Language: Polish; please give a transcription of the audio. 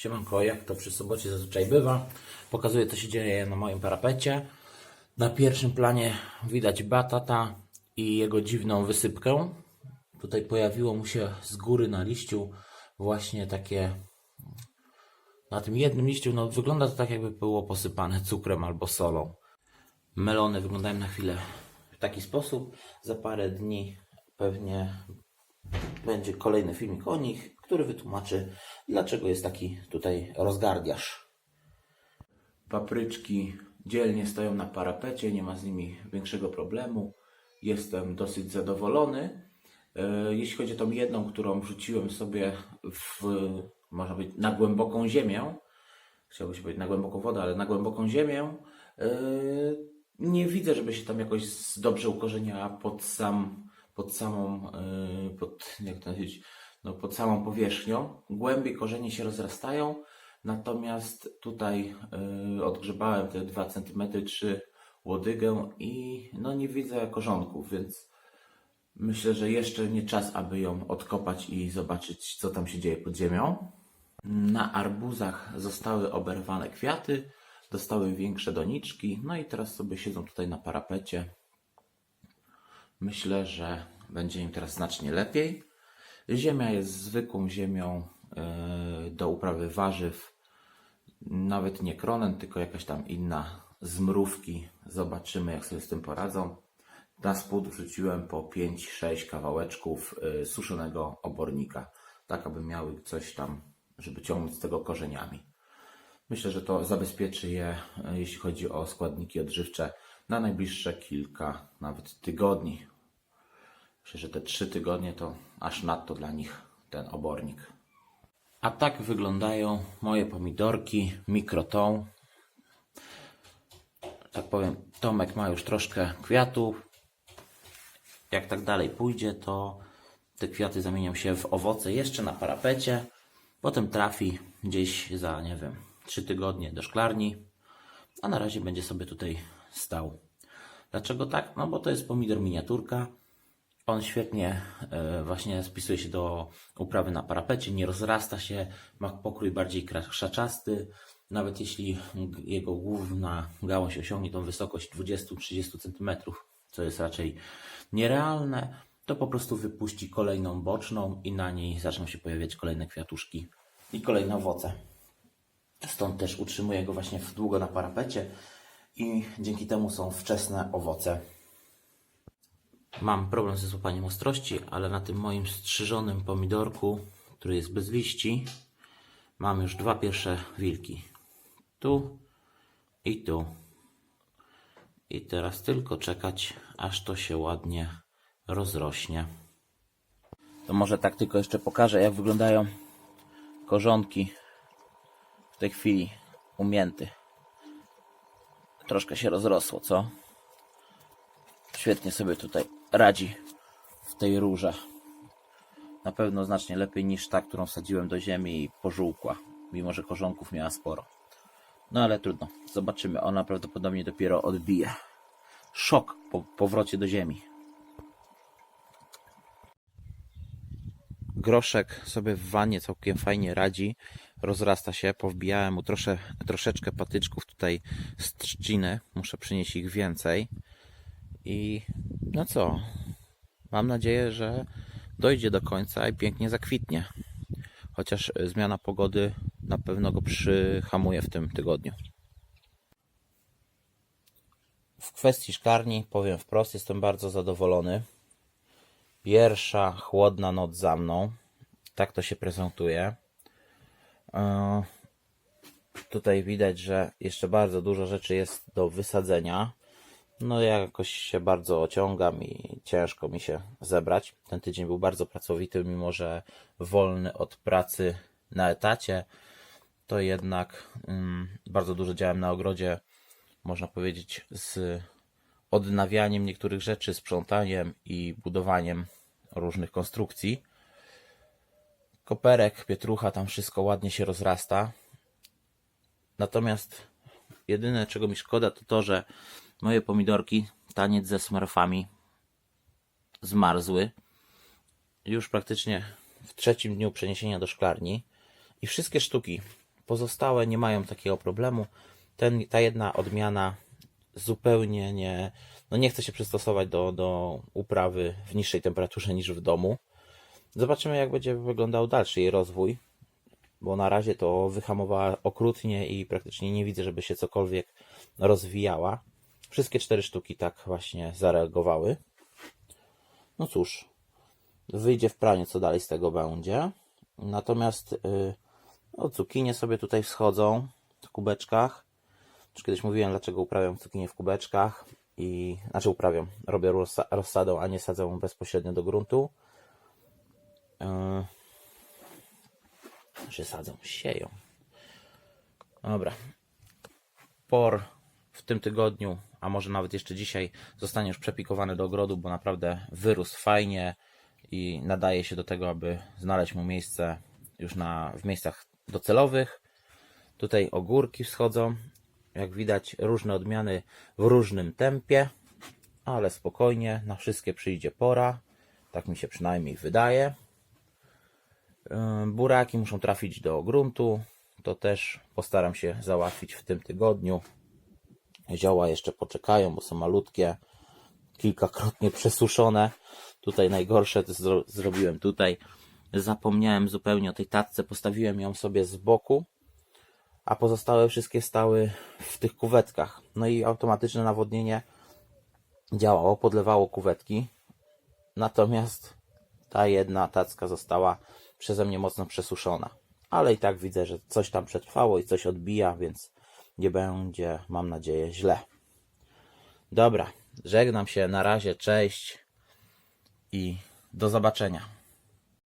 Siemanko, jak to przy sobocie zazwyczaj bywa. Pokazuję, co się dzieje na moim parapecie. Na pierwszym planie widać batata i jego dziwną wysypkę. Tutaj pojawiło mu się z góry na liściu właśnie takie... Na tym jednym liściu, no wygląda to tak jakby było posypane cukrem albo solą. Melony wyglądają na chwilę w taki sposób. Za parę dni pewnie będzie kolejny filmik o nich, który wytłumaczy, dlaczego jest taki tutaj rozgardiasz. Papryczki dzielnie stoją na parapecie, nie ma z nimi większego problemu. Jestem dosyć zadowolony. E, Jeśli chodzi o tą jedną, którą wrzuciłem sobie w, można powiedzieć, na głęboką ziemię, chciałbym się powiedzieć na głęboką wodę, ale na głęboką ziemię, e, nie widzę, żeby się tam jakoś dobrze ukorzeniała pod sam, pod samą, e, pod, jak to powiedzieć, no pod samą powierzchnią. Głębiej korzenie się rozrastają, natomiast tutaj e, odgrzebałem te 2 cm, 3 łodygę i no nie widzę korzonków, więc myślę, że jeszcze nie czas, aby ją odkopać i zobaczyć, co tam się dzieje pod ziemią. Na arbuzach zostały oberwane kwiaty, dostały większe doniczki, no i teraz sobie siedzą tutaj na parapecie. Myślę, że będzie im teraz znacznie lepiej. Ziemia jest zwykłą ziemią e, do uprawy warzyw. Nawet nie kronen, tylko jakaś tam inna z mrówki. Zobaczymy, jak sobie z tym poradzą. Na spód wrzuciłem po 5-6 kawałeczków e, suszonego obornika, tak aby miały coś tam, żeby ciągnąć z tego korzeniami. Myślę, że to zabezpieczy je, e, jeśli chodzi o składniki odżywcze, na najbliższe kilka, nawet tygodni. Myślę, że te trzy tygodnie to aż nadto dla nich ten obornik. A tak wyglądają moje pomidorki mikrotą. Tak powiem, Tomek ma już troszkę kwiatów. Jak tak dalej pójdzie, to te kwiaty zamienią się w owoce jeszcze na parapecie. Potem trafi gdzieś za, nie wiem, trzy tygodnie do szklarni. A na razie będzie sobie tutaj stał. Dlaczego tak? No bo to jest pomidor miniaturka. On świetnie e, właśnie spisuje się do uprawy na parapecie, nie rozrasta się, ma pokrój bardziej krzaczasty. Nawet jeśli jego główna gałąź osiągnie tą wysokość 20-30 cm, co jest raczej nierealne, to po prostu wypuści kolejną boczną i na niej zaczną się pojawiać kolejne kwiatuszki i kolejne owoce. Stąd też utrzymuję go właśnie długo na parapecie i dzięki temu są wczesne owoce. Mam problem ze złapaniem ostrości, ale na tym moim strzyżonym pomidorku, który jest bez liści, mam już dwa pierwsze wilki. Tu i tu. I teraz tylko czekać, aż to się ładnie rozrośnie. To może tak tylko jeszcze pokażę, jak wyglądają korzonki w tej chwili umięty. Troszkę się rozrosło, co? Świetnie sobie tutaj radzi w tej rurze. Na pewno znacznie lepiej niż ta, którą wsadziłem do ziemi i pożółkła, mimo że korzonków miała sporo. No ale trudno, zobaczymy. Ona prawdopodobnie dopiero odbije. Szok po powrocie do ziemi. Groszek sobie w wannie całkiem fajnie radzi. Rozrasta się. Powbijałem mu trosze, troszeczkę patyczków tutaj z trzciny. Muszę przynieść ich więcej. I no co? Mam nadzieję, że dojdzie do końca i pięknie zakwitnie. Chociaż y, zmiana pogody na pewno go przyhamuje w tym tygodniu. W kwestii szklarni powiem wprost, jestem bardzo zadowolony. Pierwsza chłodna noc za mną. Tak to się prezentuje. E, Tutaj widać, że jeszcze bardzo dużo rzeczy jest do wysadzenia. No ja jakoś się bardzo ociągam i ciężko mi się zebrać. Ten tydzień był bardzo pracowity, mimo że wolny od pracy na etacie, to jednak mm, bardzo dużo działałem na ogrodzie, można powiedzieć, z odnawianiem niektórych rzeczy, sprzątaniem i budowaniem różnych konstrukcji. Koperek, pietrucha, tam wszystko ładnie się rozrasta. Natomiast jedyne czego mi szkoda to to, że moje pomidorki, taniec ze smarfami, zmarzły. Już praktycznie w trzecim dniu przeniesienia do szklarni. I wszystkie sztuki, pozostałe nie mają takiego problemu. Ten, ta jedna odmiana zupełnie nie, no nie chce się przystosować do, do uprawy w niższej temperaturze niż w domu. Zobaczymy, jak będzie wyglądał dalszy jej rozwój, bo na razie to wyhamowała okrutnie i praktycznie nie widzę, żeby się cokolwiek rozwijała. Wszystkie cztery sztuki tak właśnie zareagowały. No cóż, wyjdzie w pranie, co dalej z tego będzie. Natomiast yy, no, cukinie sobie tutaj wschodzą w kubeczkach. Już kiedyś mówiłem, dlaczego uprawiam cukinie w kubeczkach. I, znaczy uprawiam, robię rozsa- rozsadą, a nie sadzę bezpośrednio do gruntu. Yy, sadzą, sieją. Dobra. Por w tym tygodniu, a może nawet jeszcze dzisiaj, zostanie już przepikowany do ogrodu, bo naprawdę wyrósł fajnie i nadaje się do tego, aby znaleźć mu miejsce już na, w miejscach docelowych. Tutaj ogórki wschodzą. Jak widać, różne odmiany w różnym tempie, ale spokojnie, na wszystkie przyjdzie pora. Tak mi się przynajmniej wydaje. Buraki muszą trafić do gruntu. To też postaram się załatwić w tym tygodniu. Zioła jeszcze poczekają, bo są malutkie, kilkakrotnie przesuszone. Tutaj najgorsze to zro zrobiłem tutaj. Zapomniałem zupełnie o tej tatce, postawiłem ją sobie z boku, a pozostałe wszystkie stały w tych kuwetkach. No i automatyczne nawodnienie działało, podlewało kuwetki. Natomiast ta jedna tacka została przeze mnie mocno przesuszona. Ale i tak widzę, że coś tam przetrwało i coś odbija, więc nie będzie, mam nadzieję, źle. Dobra, żegnam się, na razie, cześć i do zobaczenia.